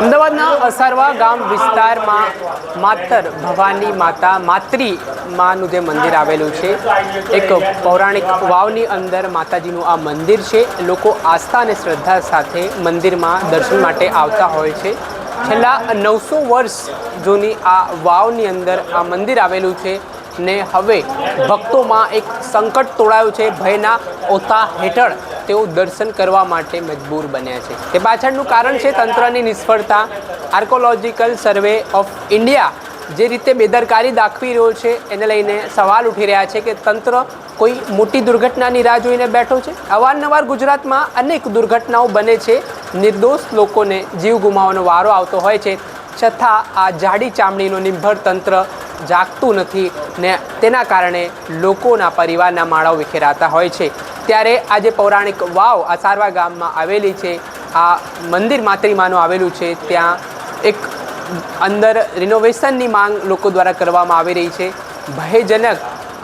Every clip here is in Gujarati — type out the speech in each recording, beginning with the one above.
અમદાવાદના અસારવા ગામ વિસ્તારમાં માતર ભવાની માતા માતૃ માનું જે મંદિર આવેલું છે, એક પૌરાણિક વાવની અંદર માતાજીનું આ મંદિર છે. લોકો આસ્થા અને શ્રદ્ધા સાથે મંદિરમાં દર્શન માટે આવતા હોય છે. છેલ્લા નવસો વર્ષ જૂની આ વાવની અંદર આ મંદિર આવેલું છે. ને હવે ભક્તોમાં એક સંકટ તોડાયું છે. ભયના ઓતા હેઠળ તેઓ દર્શન કરવા માટે મજબૂર બન્યા છે. તે પાછળનું કારણ છે તંત્રની નિષ્ફળતા. આર્કોલોજીકલ સર્વે ઓફ ઇન્ડિયા જે રીતે બેદરકારી દાખવી રહ્યો છે, એને લઈને સવાલ ઉઠી રહ્યા છે કે તંત્ર કોઈ મોટી દુર્ઘટનાની રાહ જોઈને બેઠો છે? અવારનવાર ગુજરાતમાં અનેક દુર્ઘટનાઓ બને છે. નિર્દોષ લોકોને જીવ ગુમાવવાનો વારો આવતો હોય છે. છતાં આ જાડી ચામડીનું નિર્ભર તંત્ર જાગતું નથી ને તેના કારણે લોકોના પરિવારના માળાઓ વિખેરાતા હોય છે. ત્યારે આજે પૌરાણિક વાવ આ સારવા ગામમાં આવેલી છે. આ મંદિર માતૃમાનું આવેલું છે. ત્યાં એક અંદર રિનોવેશનની માંગ લોકો દ્વારા કરવામાં આવી રહી છે. ભયજનક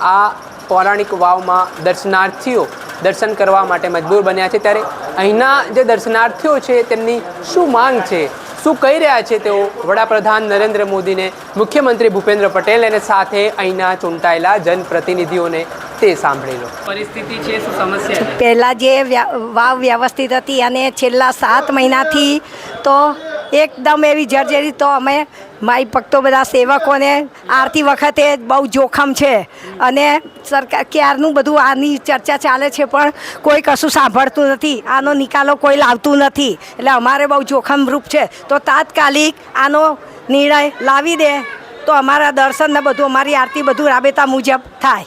આ પૌરાણિક વાવમાં દર્શનાર્થીઓ દર્શન કરવા માટે મજબૂર બન્યા છે. ત્યારે અહીંના જે દર્શનાર્થીઓ છે, તેમની શું માંગ છે? શું કહી રહ્યા છે તેઓ? વડાપ્રધાન નરેન્દ્ર મોદીને મુખ્યમંત્રી ભૂપેન્દ્ર પટેલ અને સાથે અહીંના ચૂંટાયેલા જનપ્રતિનિધિઓને તે સાંભળી લો. પરિસ્થિતિ છે શું સમસ્યા પહેલાં જે વાવ વ્યવસ્થિત હતી અને છેલ્લા સાત મહિનાથી તો એકદમ એવી જર્જરી તો અમે માઈ ભક્તો બધા સેવકોને આરતી વખતે બહુ જોખમ છે. અને સરકાર ક્યારનું બધું આની ચર્ચા ચાલે છે પણ કોઈ કશું સાંભળતું નથી. આનો નિકાલો કોઈ લાવતું નથી. એટલે અમારે બહુ જોખમરૂપ છે. તો તાત્કાલિક આનો નિર્ણય લાવી દે તો અમારા દર્શન ને બધું અમારી આરતી બધું રાબેતા મુજબ થાય.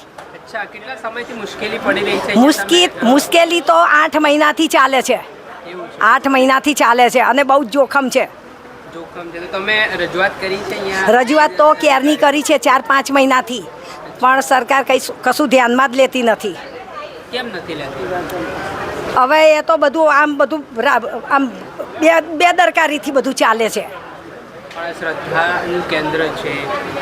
મુશ્કેલ મુશ્કેલી તો આઠ મહિનાથી ચાલે છે. આઠ મહિનાથી ચાલે છે અને બહુ જ જોખમ છે. રજૂઆત તો ક્યારની કરી છે ચાર પાંચ મહિનાથી. પણ સરકાર કંઈ કશું ધ્યાનમાં જ લેતી નથી. કેમ નથી લેતી? હવે એ તો બધું આમ બધું આમ બે બેદરકારીથી બધું ચાલે છે. પણ શ્રદ્ધાનું કેન્દ્ર છે.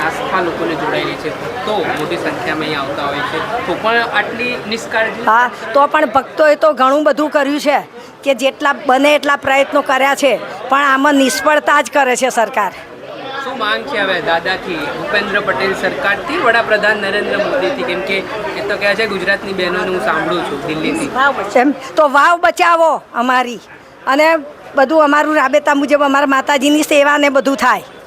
આસ્થા લોકોને જોડાયેલી છે. તો મોટી સંખ્યામાં અહીં આવતા હોય છે. તો પણ આટલી નિષ્કાળજી હા તો પણ ભક્તોએ તો ઘણું બધું કર્યું છે કે જેટલા બને એટલા પ્રયત્નો કર્યા છે. પણ આમાં નિષ્ફળતા જ કરે છે સરકાર. શું માંગ છે હવે દાદાથી ભૂપેન્દ્ર પટેલ સરકારથી વડાપ્રધાન નરેન્દ્ર મોદીથી? કેમ કે એ તો કહે છે ગુજરાતની બહેનોને હું સાંભળું છું દિલ્હીથી. એમ તો વાવ બચાવો અમારી. અને બધું અમારું રાબેતા મુજબ અમારા માતાજીની સેવા ને બધું થાય.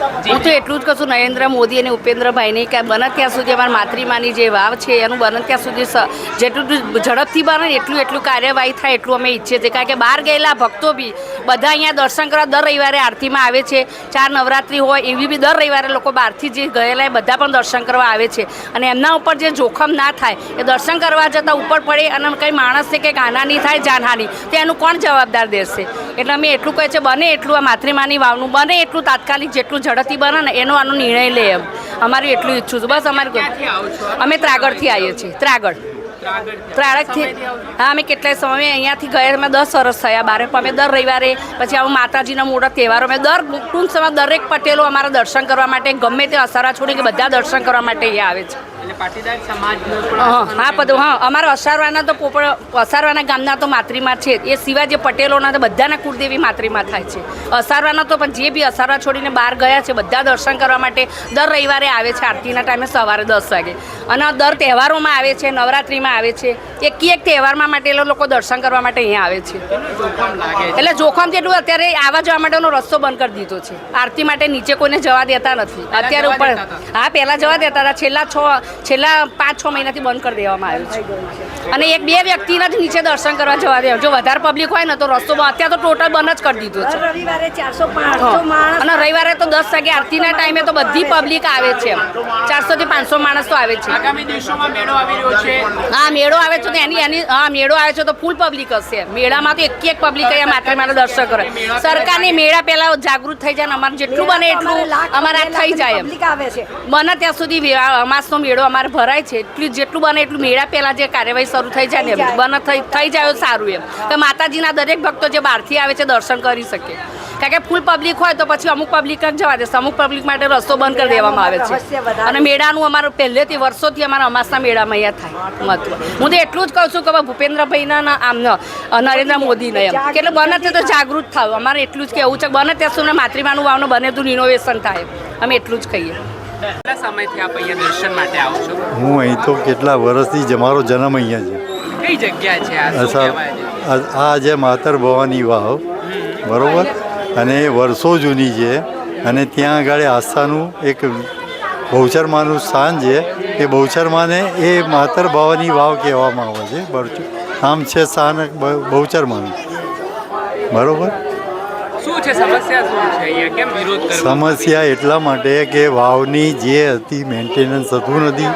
હું તો એટલું જ છું, નરેન્દ્ર મોદી અને ઉપેન્દ્રભાઈને કે બને ત્યાં સુધી અમારા માતૃમાની જે વાવ છે, એનું બને ત્યાં સુધી જેટલું ઝડપથી બને એટલું એટલું કાર્યવાહી થાય એટલું અમે ઈચ્છીએ છીએ. કારણ કે બહાર ગયેલા ભક્તો બી બધા અહીંયા દર્શન કરવા દર રવિવારે આરતીમાં આવે છે. ચાર નવરાત્રી હોય એવી બી દર રવિવારે લોકો બહારથી જે ગયેલા એ બધા પણ દર્શન કરવા આવે છે. અને એમના ઉપર જે જોખમ ના થાય, એ દર્શન કરવા જતાં ઉપર પડે અને કંઈ માણસને કંઈક હાનાની થાય, જાનહાની, તો એનું કોણ જવાબદાર દેશે? એટલે અમે એટલું કહે છે બને એટલું આ માતૃમાની વાવનું બને એટલું તાત્કાલિક જેટલું ઝડપથી બને ને એનો આનો નિર્ણય લે એમ. અમારું એટલું ઈચ્છું છું. બસ અમારે અમે ત્રાગડથી આવીએ છીએ. ત્રાગડ ત્રાગડથી હા અમે કેટલાય સમય અહીંયાથી ગયા. અમે દસ વર્ષ થયા. બારે અમે દર રવિવારે પછી આવું માતાજીના મોટા તહેવારો અમે દર ટૂંક સમય દરેક પટેલો અમારા દર્શન કરવા માટે ગમે તે અસારા છોડી કે બધા દર્શન કરવા માટે અહીંયા આવે છે. હા હા બધું હા અમારા અસારવાના તો પોપળ અસારવાના ગામના તો માતૃમાં છે. જ. એ સિવાય જે પટેલોના તો બધાના કુળદેવી માતૃમાં થાય છે. અસારવાના તો પણ જે બી અસારવા છોડીને બહાર ગયા છે બધા દર્શન કરવા માટે દર રવિવારે આવે છે. આરતીના ટાઈમે સવારે દસ વાગે. અને દર તહેવારોમાં આવે છે નવરાત્રિમાં આવે છે. એક એક તહેવારમાં માટે એ લોકો દર્શન કરવા માટે અહીંયા આવે છે. જોખમ લાગે છે? એટલે જોખમ જેટલું અત્યારે આવવા જવા માટેનો રસ્તો બંધ કરી દીધો છે. આરતી માટે નીચે કોઈને જવા દેતા નથી. અત્યારે ઉપર હા પહેલાં જવા દેતા હતા. છેલ્લા છ છેલ્લા પાંચ છ મહિનાથી બંધ કરી દેવામાં આવ્યું છે. અને એક બે વ્યક્તિના જ નીચે દર્શન કરવા જવા દે. જો વધારે પબ્લિક હોય ને તો રસ્તો અત્યારે તો ટોટલ બંધ જ કરી દીધો છે. રવિવારે ચારસો અને રવિવારે તો દસ વાગે આરતીના ટાઈમે તો બધી પબ્લિક આવે છે ચારસો થી પાંચસો માણસ તો આવે છે. આગામી દિવસોમાં મેળો આવી રહ્યો છે? હા મેળો આવે છે તો એની એની હા મેળો આવે છે તો ફૂલ પબ્લિક હશે. મેળામાં તો એક એક પબ્લિક અહીંયા માત્ર મારે દર્શન કરે. સરકારની મેળા પહેલા જાગૃત થઈ જાય ને અમારે જેટલું બને એટલું અમારે આ થઈ જાય એમ. બને ત્યાં સુધી માસનો અમાસનો મેળો અમારે ભરાય છે એટલું જેટલું બને એટલું મેળા પહેલાં જે કાર્યવાહી શરૂ થઈ જાય ને બને થઈ થઈ જાય સારું એમ તો માતાજીના દરેક ભક્તો જે બહારથી આવે છે દર્શન કરી શકે કારણ કે ફૂલ પબ્લિક હોય તો પછી અમુક પબ્લિક જ જવા દેશે અમુક પબ્લિક માટે રસ્તો બંધ કરી દેવામાં આવે છે અને મેળાનું અમારું પહેલેથી વર્ષોથી અમારા અમાસના મેળામાં અહીંયા થાય મહત્વ હું તો એટલું જ કહું છું કે ભૂપેન્દ્રભાઈના આમ નરેન્દ્ર મોદીને એમ કે એટલે બને તે તો જાગૃત થાવ અમારે એટલું જ કહેવું છે બને ત્યાં સુધી માતૃમાનું વાવનું બને તું ઇનોવેશન થાય અમે એટલું જ કહીએ કેટલા સમયથી આપ અહીંયા દર્શન માટે આવો છો? હું અહીં તો કેટલા વર્ષથી જ મારો જન્મ અહીંયા છે. કઈ જગ્યા છે આ? શું કહેવાય આ જે માતર ભવાની વાવ બરોબર? અને એ વર્ષો જૂની છે. અને ત્યાં આગળ આસ્થાનું એક બહુચરમાનું સ્થાન છે. એ બહુચરમાને એ માતર ભવાની વાવ કહેવામાં આવે છે. આમ છે સ્થાન બહુચરમાનું બરોબર? શું છે સમસ્યા શું છે અહીંયા? કેમ વિરોધ કરવો? સમસ્યા એટલા માટે કે વાવની જે હતી મેન્ટેનન્સ થતું નથી.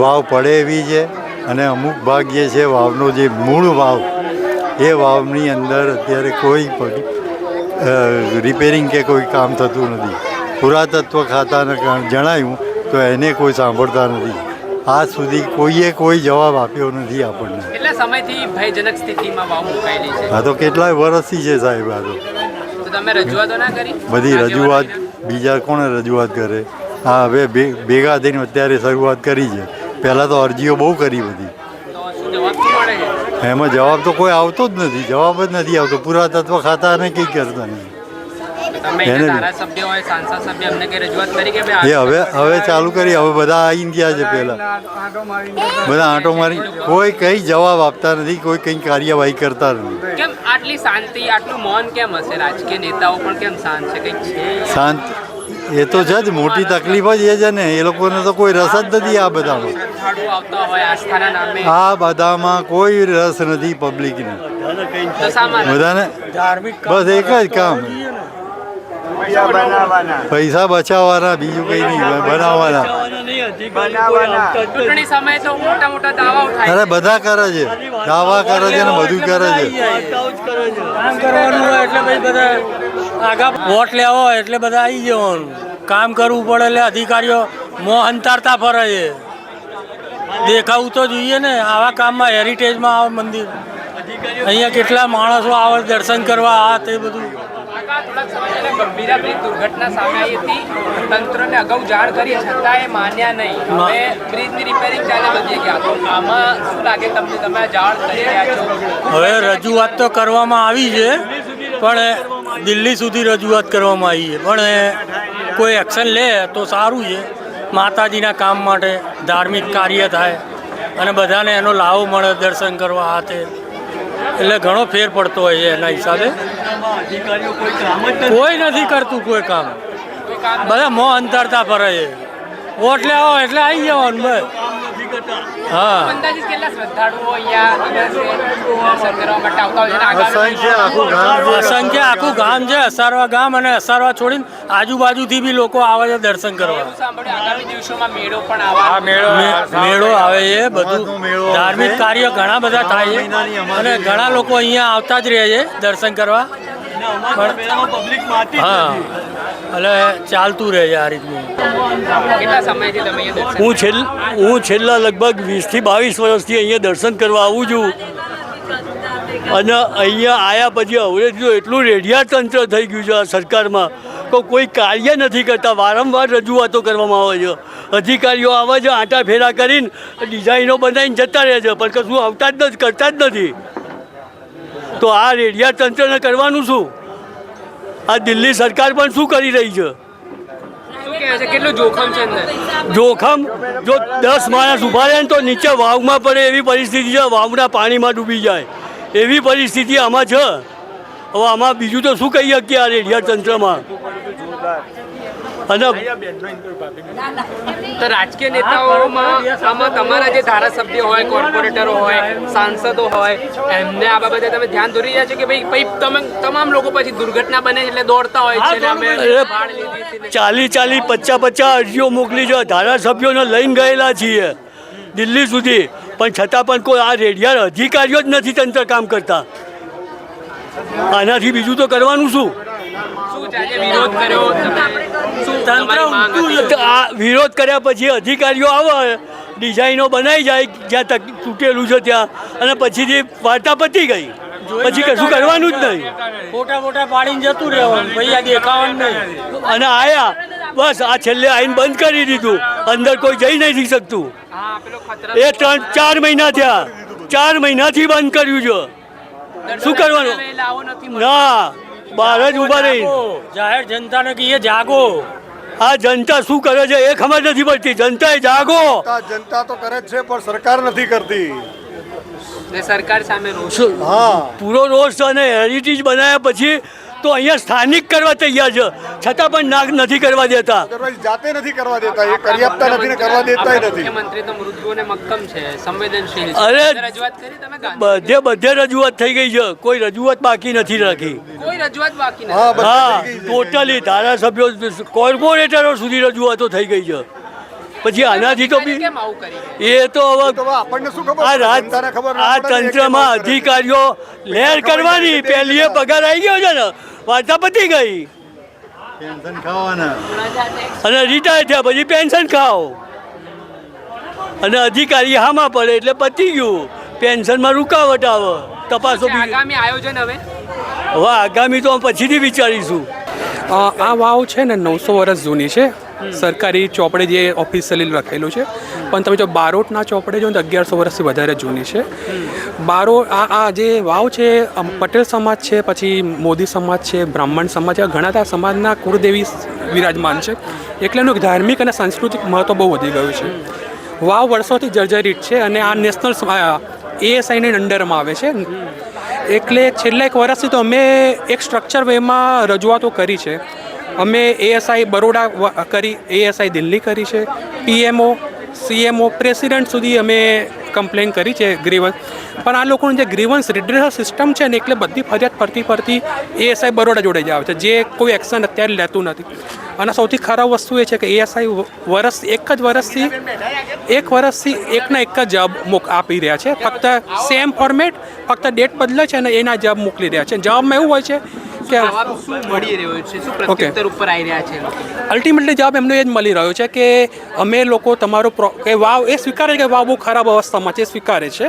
વાવ પડે એવી છે અને અમુક ભાગ જે છે વાવનો જે મૂળ વાવ એ વાવની અંદર અત્યારે કોઈ પણ રિપેરિંગ કે કોઈ કામ થતું નથી. પુરાતત્વ ખાતાને જણાયું તો એને કોઈ સાંભળતા નથી. આજ સુધી કોઈએ કોઈ જવાબ આપ્યો નથી આપણને. કેટલા સમયથી ભયજનક સ્થિતિમાં વાવ મુકાયેલી છે? આ તો કેટલાય વર્ષથી છે સાહેબ આ તો. બધી રજૂઆત બીજા કોણે રજૂઆત કરે? હા હવે ભેગા થઈને અત્યારે શરૂઆત કરી છે. પહેલાં તો અરજીઓ બહુ કરી બધી. એમાં જવાબ તો કોઈ આવતો જ નથી જવાબ જ નથી આવતો. પુરાતત્વ ખાતા અને કંઈ કરતા નથી એ ભાઈ હવે હવે ચાલુ કરી હવે બધા આવીને ગયા છે પહેલાં. બધા આંટો મારી કોઈ કંઈ જવાબ આપતા નથી કોઈ કંઈ કાર્યવાહી કરતા નથી. કેમ આટલી શાંતિ આટલું મૌન કેમ હશે? રાજકીય નેતાઓ પણ કેમ શાંત છે? કંઈક છે? શાંત એ તો છે જ મોટી તકલીફ જ એ છે ને. એ લોકોને તો કોઈ રસ જ નથી આ બધામાં શ્રદ્ધાળુઓ આવતા હોય આસ્થાના નામે. આ બધામાં કોઈ રસ નથી પબ્લિકને? બધાને બસ એક જ કામ. પૈસા બચાવવાના બીજું કંઈ નહીં બનાવવાના. ચૂંટણી સમયે તો મોટા મોટા દાવાઓ થાય અરે બધા કરે છે. દાવા કરે છે ને બધું કરે છે. કામ કરવાનું હોય એટલે ભાઈ બધા આગા વોટ લેવો એટલે બધા આવી જવાનું. કામ કરવું પડે એટલે અધિકારીઓ મોં અંતારતા ફરે છે. દેખાવું તો જોઈએ ને આવા કામમાં હેરિટેજમાં આવે મંદિર. અહીંયા કેટલા માણસો આવે દર્શન કરવા આ તે બધું. હવે રજૂઆત તો કરવામાં આવી છે, પણ દિલ્હી સુધી રજૂઆત કરવામાં આવી છે. પણ કોઈ એક્શન લે તો સારું છે. માતાજીના કામ માટે ધાર્મિક કાર્ય થાય અને બધાને એનો લાભ મળે દર્શન કરવા હાથે. એટલે ઘણો ફેર પડતો હોય છે એના હિસાબે. કોઈ નથી કરતું કોઈ કામ. બધા મોં અંતરતા ફરે છે વોટ લેવો એટલે આવી જવાનું બસ. હા. અસંખ્ય આખું ગામ છે. અસંખ્ય આખું ગામ છે અસારવા ગામ અને અસારવા છોડીને આજુબાજુથી બી લોકો આવે છે દર્શન કરવા. મેળો આવે. છે બધું. ધાર્મિક કાર્ય ઘણા બધા થાય છે અને ઘણા લોકો અહીંયા આવતા જ રહે છે દર્શન કરવા. હા. એટલે ચાલતું રહે છે આ રીતનું. હું છેલ્ હું છેલ્લા લગભગ વીસથી બાવીસ વર્ષથી અહીંયા દર્શન કરવા આવું છું. અને અહીંયા આવ્યા પછી હવે જો એટલું રેડિયા તંત્ર થઈ ગયું છે આ સરકારમાં તો કોઈ કાર્ય નથી કરતા. વારંવાર રજૂઆતો કરવામાં આવે છે. અધિકારીઓ આવે છે આંટા ફેરા કરીને ડિઝાઇનો બનાવીને જતા રહે છે. પણ કશું આવતા જ નથી કરતા જ નથી. તો આ રેડિયા તંત્રને કરવાનું શું? આ દિલ્હી સરકાર પણ શું કરી રહી છે? કેટલું જોખમ છે જોખમ? જો દસ માણસ ઊભા રહે ને તો નીચે વાવમાં પડે એવી પરિસ્થિતિ છે વાવના પાણીમાં ડૂબી જાય. એવી પરિસ્થિતિ આમાં છે. હવે આમાં બીજું તો શું કહી શકીએ આ રેડિયા તંત્રમાં? તો રાજકીય નેતાઓમાં આમાં તમારા જે ધારાસભ્ય હોય કોર્પોરેટરો હોય સાંસદો હોય એમને આ બાબતે તમે ધ્યાન દોરી રહ્યા છો કે ભાઈ ભાઈ તમે તમામ લોકો પછી દુર્ઘટના બને એટલે દોડતા હોય છે અમે. ચાલી ચાલી પચાસ પચાસ અરજીઓ મોકલી છે. ધારાસભ્યોને લઈને ગયેલા છીએ દિલ્હી સુધી. પણ છતાં પણ કોઈ આ રેડિયા અધિકારીઓ જ નથી તંત્ર કામ કરતા. આનાથી બીજું તો કરવાનું શું? વિરોધ કર્યો. આ વિરોધ પછી અધિકારીઓ આવે ડિઝાઇનો બનાવી જાય જ્યાં તૂટેલું છે ત્યાં અને પછીથી વાર્તા પતી ગઈ. પછી કશું કરવાનું જ નહીં. ફોટા ફોટા પાડીને જતું રહેવાનું. ભાઈ દેખાવાનું નહીં. અને આયા. બસ આ છેલ્લે આઈને બંધ કરી દીધું. અંદર કોઈ જઈ નથી શકતું. હા પેલો ખતરા એ ત્રણ ચાર મહિના થયા. ચાર મહિનાથી બંધ કર્યું છે. શું કરવાનું? ના. બહાર જ ઊભા રહી જાહેર જાહેર જનતાને કહીએ જાગો. આ જનતા શું કરે છે એ ખબર નથી પડતી. જનતા જાગો. જનતા જનતા તો કરે જ છે પણ સરકાર નથી કરતી. સરકાર સામે રોષ. હા. પૂરો રોષ અને હેરિટેજ બનાવ્યા પછી તો અહીંયા સ્થાનિક કરવા તૈયાર છે. છતાં પણ નાગ નથી કરવા દેતા. જાતે નથી કરવા દેતા એ કરી આપતા નથી ને કરવા દેતા નથી. મુખ્યમંત્રી તો મૃદુ મક્કમ છે સંવેદનશીલ છે. અરે, રજૂઆત કરી તમે બધે બધે રજૂઆત થઈ ગઈ છે. કોઈ રજૂઆત બાકી નથી રાખી. કોઈ રજૂઆત બાકી નથી. હા. ટોટલી ધારાસભ્યો કોર્પોરેટરો સુધી રજૂઆતો થઈ ગઈ છે. પછી આનાથી તો બી કેમ આવું કરી? એ તો હવે આપણને શું ખબર? આ રાત ખબર આ તંત્રમાં? અધિકારીઓ લહેર કરવાની. પહેલી એ પગાર આવી ગયો છે ને વાર્તા પતી ગઈ. પેન્શન ખાવાના. અને રિટાયર થયા પછી પેન્શન ખાઓ. અને અધિકારી હામાં પડે એટલે પતી ગયું. પેન્શનમાં રૂકાવટ આવે. તપાસો બી આગામી આયોજન હવે? હવે આગામી તો પછીથી વિચારીશું. આ વાવ છે ને નવસો વર્ષ જૂની છે. સરકારી ચોપડે જે ઓફિશિયલી લખેલું છે. પણ તમે જો બારોટના ચોપડે જો ને અગિયારસો વર્ષથી વધારે જૂની છે. બારો આ આ જે વાવ છે પટેલ સમાજ છે પછી મોદી સમાજ છે બ્રાહ્મણ સમાજ છે ઘણા બધા સમાજના કુળદેવી વિરાજમાન છે. એટલે એનું ધાર્મિક અને સાંસ્કૃતિક મહત્વ બહુ વધી ગયું છે. વાવ વર્ષોથી જર્જરિત છે અને આ નેશનલ એએસઆઈની અંડરમાં આવે છે. એટલે છેલ્લા એક વર્ષથી તો અમે એક સ્ટ્રક્ચર વેમાં રજૂઆતો કરી છે. અમે એએસઆઈ બરોડા કરી એએસઆઈ દિલ્હી કરી છે. પીએમઓ સીએમઓ પ્રેસિડેન્ટ સુધી અમે કમ્પ્લેન કરી છે ગ્રીવન્સ. પણ આ લોકોનું જે ગ્રીવન્સ રિડ્રેસલ સિસ્ટમ છે ને, એટલે બધી ફરિયાદ ફરતી ફરતી એએસઆઈ બરોડા જોડે જ આવે છે. જે કોઈ એક્શન અત્યારે લેતું નથી. અને સૌથી ખરાબ વસ્તુ એ છે કે એએસઆઈ વર્ષ એક જ વર્ષથી એક વર્ષથી એકના એક જ જવાબ મોક આપી રહ્યા છે. ફક્ત સેમ ફોર્મેટ ફક્ત ડેટ બદલે છે અને એના જવાબ મોકલી રહ્યા છે. જવાબમાં એવું હોય છે કે છે? અલ્ટિમેટલી જવાબ એમનો એ જ મળી રહ્યો છે કે અમે લોકો તમારો કે વાવ એ સ્વીકારે કે વાવ બહુ ખરાબ અવસ્થામાં છે સ્વીકારે છે.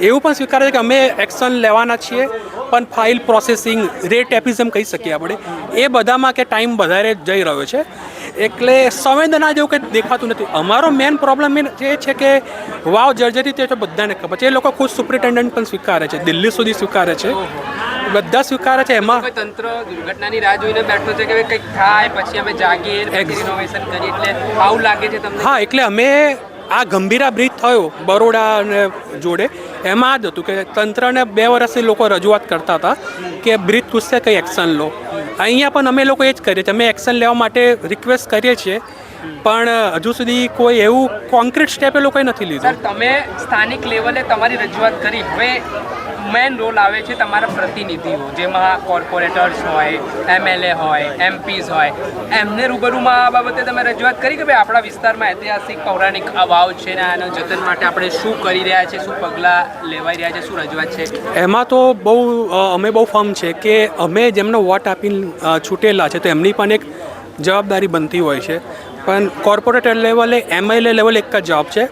એવું પણ સ્વીકારે છે કે અમે એક્શન લેવાના છીએ. પણ ફાઇલ પ્રોસેસિંગ રેટ એપિઝમ કહી શકીએ આપણે. એ બધામાં કે ટાઈમ વધારે જઈ રહ્યો છે. એટલે સંવેદના જેવું કંઈ દેખાતું નથી. અમારો મેન પ્રોબ્લેમ એ છે કે વાવ જર્જરી તે તો બધાને ખબર છે. એ લોકો ખુદ સુપ્રિન્ટેન્ડન્ટ પણ સ્વીકારે છે. દિલ્હી સુધી સ્વીકારે છે. બધા સ્વીકારે છે એમાં. તંત્ર દુર્ઘટનાની રાહ જોઈને બેઠો છે કે કંઈક થાય પછી અમે જાગીએ રિનોવેશન કરીએ. એટલે આવું લાગે છે તમને? હા એટલે અમે આ ગંભીરા બ્રિજ થયો બરોડાને જોડે. એમાં જ હતું કે તંત્રને બે વર્ષથી લોકો રજૂઆત કરતા હતા કે બ્રિજ પૂછશે કંઈ એક્શન લો. અહીંયા પણ અમે લોકો એ જ કરીએ છીએ. અમે એક્શન લેવા માટે રિક્વેસ્ટ કરીએ છીએ પણ હજુ સુધી કોઈ એવું કોન્ક્રીટ સ્ટેપ એ લોકોએ નથી સર તમે સ્થાનિક લેવલે તમારી રજૂઆત કરી. હવે મેન રોલ આવે છે તમારા પ્રતિનિધિઓ જેમાં કોર્પોરેટર્સ હોય એમએલએ હોય એમપીઝ હોય. એમને રૂબરૂમાં આ બાબતે તમે રજૂઆત કરી કે ભાઈ આપણા વિસ્તારમાં ઐતિહાસિક પૌરાણિક અભાવ છે ને આના જતન માટે આપણે શું કરી રહ્યા છે શું પગલાં લેવાઈ રહ્યા છે શું રજૂઆત છે? એમાં તો બહુ અમે બહુ ફર્મ છે કે અમે જેમનો વોટ આપીને છૂટેલા છે તો એમની પણ એક જવાબદારી બનતી હોય છે. પણ કોર્પોરેટ લેવલે એમએલએ લેવલ એક જ જવાબ છે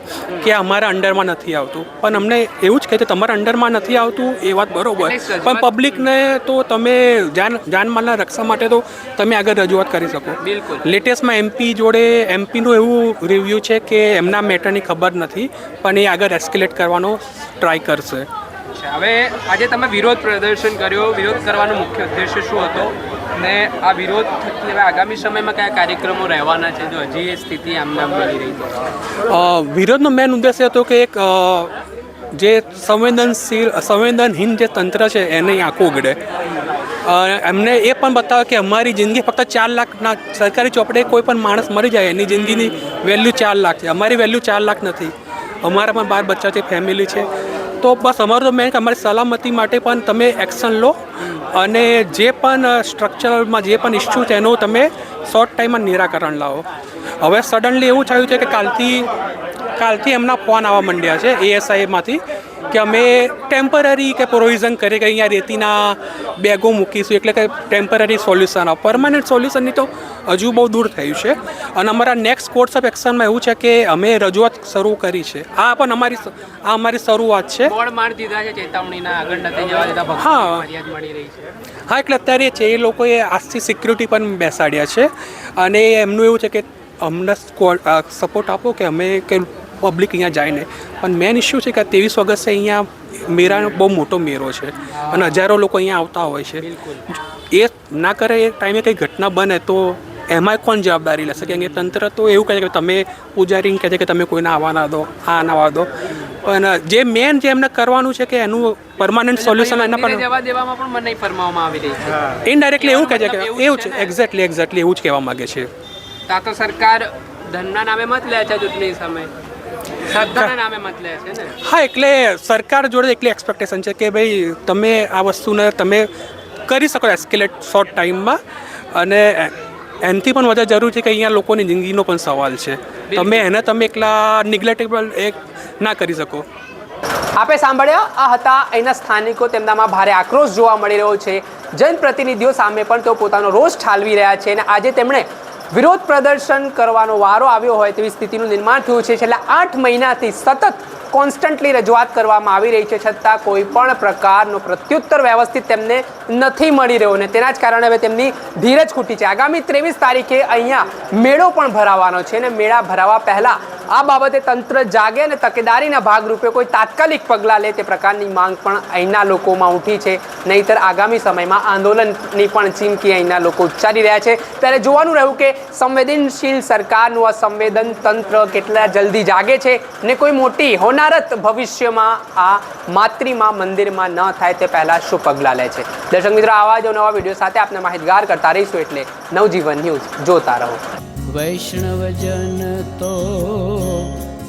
કે અમારા અંડરમાં નથી આવતું. પણ અમને એવું જ કહે છે તમારા અંડરમાં નથી આવતું? એ વાત બરોબર. પણ પબ્લિકને તો તમે જાન જાનમાલના રક્ષા માટે તો તમે આગળ રજૂઆત કરી શકો. બિલકુલ. લેટેસ્ટમાં એમપી જોડે એમપીનું એવું રિવ્યૂ છે કે એમના મેટરની ખબર નથી પણ એ આગળ એસ્કેલેટ કરવાનો ટ્રાય કરશે. હવે આજે તમે વિરોધ પ્રદર્શન કર્યો. વિરોધ કરવાનો મુખ્ય ઉદ્દેશ્ય શું હતો? ને આ વિરોધ થકી હવે આગામી સમયમાં કયા કાર્યક્રમો રહેવાના છે? જો હજી એ સ્થિતિ આમ મળી રહી છે. વિરોધનો મેન ઉદ્દેશ્ય હતો કે એક જે સંવેદનશીલ, સંવેદનહીન જે તંત્ર છે એને આંખો ઉગડે. એમને એ પણ બતાવે કે અમારી જિંદગી ફક્ત ચાર લાખના, સરકારી ચોપડે કોઈ પણ માણસ મરી જાય, એની જિંદગીની વેલ્યુ ચાર લાખ છે. અમારી વેલ્યુ ચાર લાખ નથી. અમારા પણ બાર બચ્ચા છે ફેમિલી છે. તો બસ અમારું તો મેન અમારી સલામતી માટે પણ તમે એક્શન લો. અને જે પણ સ્ટ્રક્ચરમાં જે પણ ઇસ્યુ છે, એનું તમે શોર્ટ ટાઈમમાં નિરાકરણ લાવો. હવે સડનલી એવું થયું છે કે કાલથી કાલથી એમના ફોન આવવા માંડ્યા છે એએસઆઈમાંથી કે અમે ટેમ્પરરી કે પ્રોવિઝન કરી કે અહીંયા રેતીના બેગો મૂકીશું એટલે કે ટેમ્પરરી સોલ્યુશન પરમાનન્ટ સોલ્યુશનની તો હજુ બહુ દૂર થયું છે. અને અમારા નેક્સ્ટ કોર્સ ઓફ એક્શનમાં એવું છે કે અમે રજૂઆત શરૂ કરી છે. આ પણ અમારી આ અમારી શરૂઆત છે. હા. હા એટલે અત્યારે છે એ લોકોએ આજથી સિક્યુરિટી પણ બેસાડ્યા છે. અને એમનું એવું છે કે અમને સપોર્ટ આપો કે અમે કે પબ્લિક અહીંયા જાય ને. પણ મેન ઇસ્યુ છે કે ત્રેવીસ ઓગસ્ટે અહીંયા મેરાનો બહુ મોટો મેરો છે. અને હજારો લોકો અહીંયા આવતા હોય છે. એ ના કરે એ ટાઈમે કંઈ ઘટના બને તો એમાં કોણ જવાબદારી લેશે? કે અહીંયા તંત્ર તો એવું કહે છે કે તમે પૂજારી કહે છે કે તમે કોઈને આવવા ના દો આ ના આવવા દો. પણ જે મેન જે એમને કરવાનું છે કે એનું પરમાનન્ટ સોલ્યુશન એના પર જવા દેવામાં પણ ફરમાવવામાં આવી રહી છે. ઇનડાયરેક્ટલી એવું કહે છે કે એવું છે એક્ઝેક્ટલી એક્ઝેક્ટલી એવું જ કહેવા માંગે છે. તા તો સરકાર ધનના નામે મત લે છે ચૂંટણી સમય હા. એટલે સરકાર જોડે એટલી એક્સપેક્ટેશન છે કે ભાઈ તમે આ વસ્તુને તમે કરી શકો એસ્કેલેટ શોર્ટ ટાઈમમાં અને એનાથી પણ વધારે જરૂર છે કે અહીંયા લોકોની જિંદગીનો પણ સવાલ છે. તમે એને તમે એકલા નિગ્લેક્ટેબલ એક ના કરી શકો. આપે સાંભળ્યા આ હતા અહીંના સ્થાનિકો તેમનામાં ભારે આક્રોશ જોવા મળી રહ્યો છે. જનપ્રતિનિધિઓ સામે પણ તેઓ પોતાનો રોષ ઠાલવી રહ્યા છે અને આજે તેમણે વિરોધ પ્રદર્શન કરવાનો વારો આવ્યો હોય તેવી સ્થિતિનું નિર્માણ થયું છે. છેલ્લા આઠ મહિનાથી સતત કોન્સ્ટન્ટલી રજૂઆત કરવામાં આવી રહી છે. છતાં કોઈ પણ પ્રકારનો પ્રત્યુત્તર વ્યવસ્થિત તેમને નથી મળી રહ્યો અને તેના જ કારણે હવે તેમની ધીરજ ખૂટી છે. આગામી ત્રેવીસ તારીખે અહીંયા મેળો પણ ભરાવાનો છે અને મેળા ભરાવા પહેલાં આ બાબતે તંત્ર જાગે અને તકેદારીના ભાગરૂપે કોઈ તાત્કાલિક પગલાં લે તે પ્રકારની માંગ પણ અહીંના લોકોમાં ઉઠી છે. નહીતર આગામી સમયમાં આંદોલનની પણ ચીમકી અહીંના લોકો ઉચ્ચારી રહ્યા છે. ત્યારે જોવાનું રહ્યું કે સંવેદનશીલ સરકારનું આ સંવેદન તંત્ર કેટલા જલ્દી જાગે છે ને કોઈ મોટી હોનારત ભવિષ્યમાં આ માતૃમાં મંદિરમાં ન થાય તે પહેલાં શું પગલાં લે છે? દર્શક મિત્રો, આવા જ નવા વીડિયો સાથે આપને માહિતગાર કરતા રહીશું એટલે નવજીવન ન્યૂઝ જોતા રહો. વૈષ્ણવજન તો